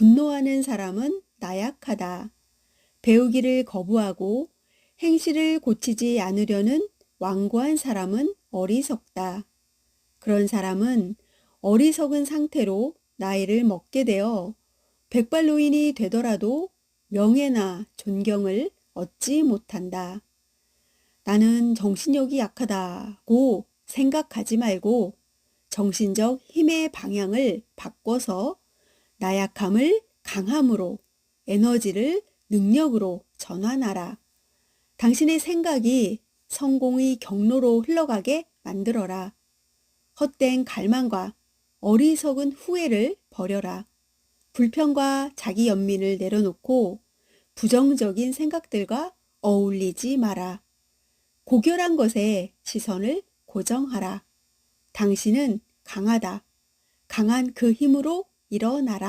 분노하는 사람은 나약하다. 배우기를 거부하고 행실을 고치지 않으려는 완고한 사람은 어리석다. 그런 사람은 어리석은 상태로 나이를 먹게 되어 백발노인이 되더라도 명예나 존경을 얻지 못한다. 나는 정신력이 약하다고 생각하지 말고 정신적 힘의 방향을 바꿔서 나약함을 강함으로 에너지를 능력으로 전환하라. 당신의 생각이 성공의 경로로 흘러가게 만들어라. 헛된 갈망과 어리석은 후회를 버려라. 불평과 자기 연민을 내려놓고 부정적인 생각들과 어울리지 마라. 고결한 것에 시선을 고정하라. 당신은 강하다. 강한 그 힘으로 일어나라.